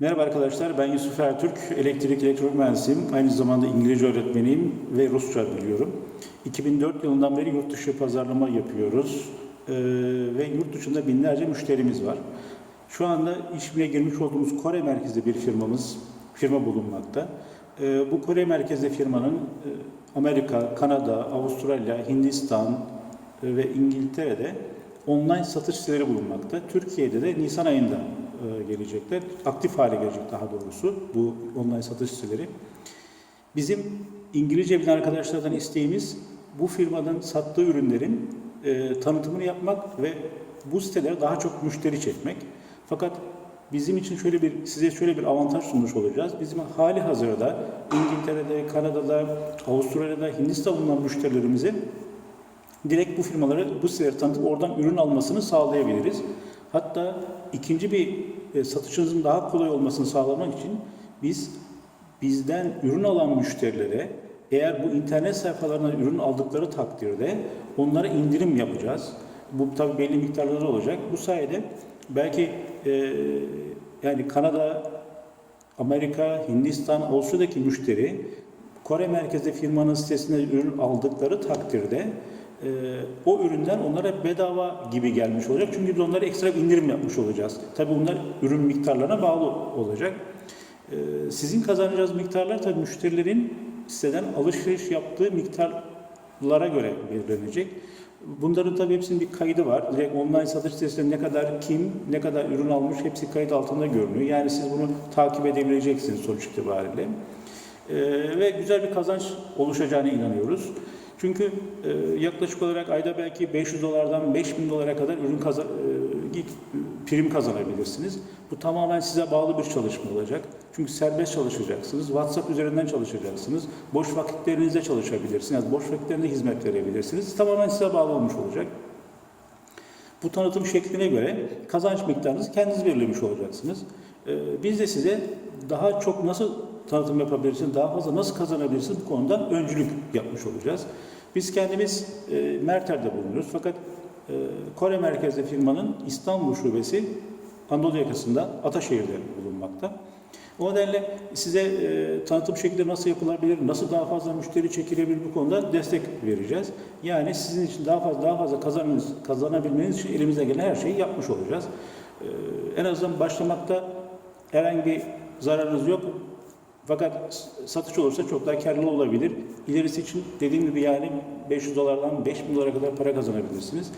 Merhaba arkadaşlar, ben Yusuf Ertürk, elektrik elektronik mühendisiyim. Aynı zamanda İngilizce öğretmeniyim ve Rusça biliyorum. 2004 yılından beri yurt dışı pazarlama yapıyoruz Ee, ve yurt dışında binlerce müşterimiz var. Şu anda işbirliğe girmiş olduğumuz Kore merkezli bir firmamız, firma bulunmakta. Ee, bu Kore merkezli firmanın Amerika, Kanada, Avustralya, Hindistan ve İngiltere'de online satış siteleri bulunmakta. Türkiye'de de Nisan ayında gelecekler. Aktif hale gelecek daha doğrusu bu online satış siteleri. Bizim İngilizce bilen arkadaşlardan isteğimiz bu firmanın sattığı ürünlerin e, tanıtımını yapmak ve bu sitelere daha çok müşteri çekmek. Fakat bizim için şöyle bir size şöyle bir avantaj sunmuş olacağız. Bizim hali hazırda İngiltere'de, Kanada'da, Avustralya'da, Hindistan'da bulunan müşterilerimize direkt bu firmaları bu siteleri tanıtıp oradan ürün almasını sağlayabiliriz. Hatta ikinci bir e, satışınızın daha kolay olmasını sağlamak için biz bizden ürün alan müşterilere eğer bu internet sayfalarından ürün aldıkları takdirde onlara indirim yapacağız. Bu tabii belli miktarları olacak. Bu sayede belki e, yani Kanada, Amerika, Hindistan, Avustralya'daki müşteri Kore merkezli firmanın sitesinde ürün aldıkları takdirde e, o üründen onlara bedava gibi gelmiş olacak. Çünkü biz onlara ekstra bir indirim yapmış olacağız. Tabii bunlar ürün miktarlarına bağlı olacak. E, sizin kazanacağınız miktarlar tabii müşterilerin siteden alışveriş yaptığı miktarlara göre belirlenecek. Bunların tabii hepsinin bir kaydı var. Direkt online satış sitesinde ne kadar kim, ne kadar ürün almış hepsi kayıt altında görünüyor. Yani siz bunu takip edebileceksiniz sonuç itibariyle. Ee, ve güzel bir kazanç oluşacağına inanıyoruz. Çünkü e, yaklaşık olarak ayda belki 500 dolardan 5000 dolara kadar ürün kazan, e, prim kazanabilirsiniz. Bu tamamen size bağlı bir çalışma olacak. Çünkü serbest çalışacaksınız, WhatsApp üzerinden çalışacaksınız, boş vakitlerinizde çalışabilirsiniz, boş vakitlerinde hizmet verebilirsiniz. Tamamen size bağlı olmuş olacak. Bu tanıtım şekline göre kazanç miktarınızı kendiniz belirlemiş olacaksınız. Ee, Biz de size daha çok nasıl tanıtım yapabilirsiniz, daha fazla nasıl kazanabilirsiniz bu konuda öncülük yapmış olacağız. Biz kendimiz e, Merter'de bulunuyoruz fakat e, Kore merkezli firmanın İstanbul şubesi Anadolu yakasında Ataşehir'de bulunmakta. O nedenle size e, tanıtım şekli nasıl yapılabilir, nasıl daha fazla müşteri çekilebilir bu konuda destek vereceğiz. Yani sizin için daha fazla daha fazla kazanmanız, kazanabilmeniz için elimizden gelen her şeyi yapmış olacağız. E, en azından başlamakta herhangi bir zararınız yok. Fakat satış olursa çok daha karlı olabilir. İlerisi için dediğim gibi yani 500 dolardan 5000 dolara kadar para kazanabilirsiniz.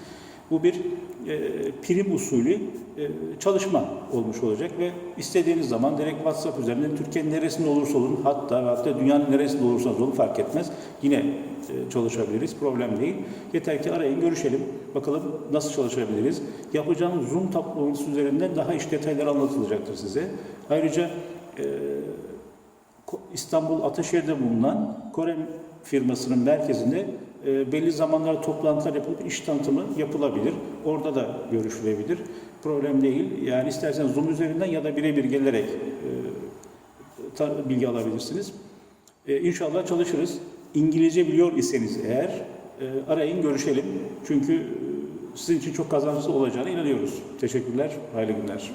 Bu bir e, prim usulü e, çalışma olmuş olacak ve istediğiniz zaman direkt WhatsApp üzerinden Türkiye'nin neresinde olursa olun hatta hatta dünyanın neresinde olursanız olun fark etmez. Yine e, çalışabiliriz. Problem değil. Yeter ki arayın görüşelim. Bakalım nasıl çalışabiliriz. Yapacağımız Zoom toplantısı üzerinden daha iş detayları anlatılacaktır size. Ayrıca e, İstanbul Ataşehir'de bulunan Kore firmasının merkezinde e, belli zamanlarda toplantılar yapılıp iş tanıtımı yapılabilir. Orada da görüşülebilir. Problem değil. Yani isterseniz Zoom üzerinden ya da birebir gelerek e, bilgi alabilirsiniz. E, inşallah çalışırız. İngilizce biliyor iseniz eğer e, arayın görüşelim. Çünkü e, sizin için çok kazançlı olacağına inanıyoruz. Teşekkürler. Hayırlı günler.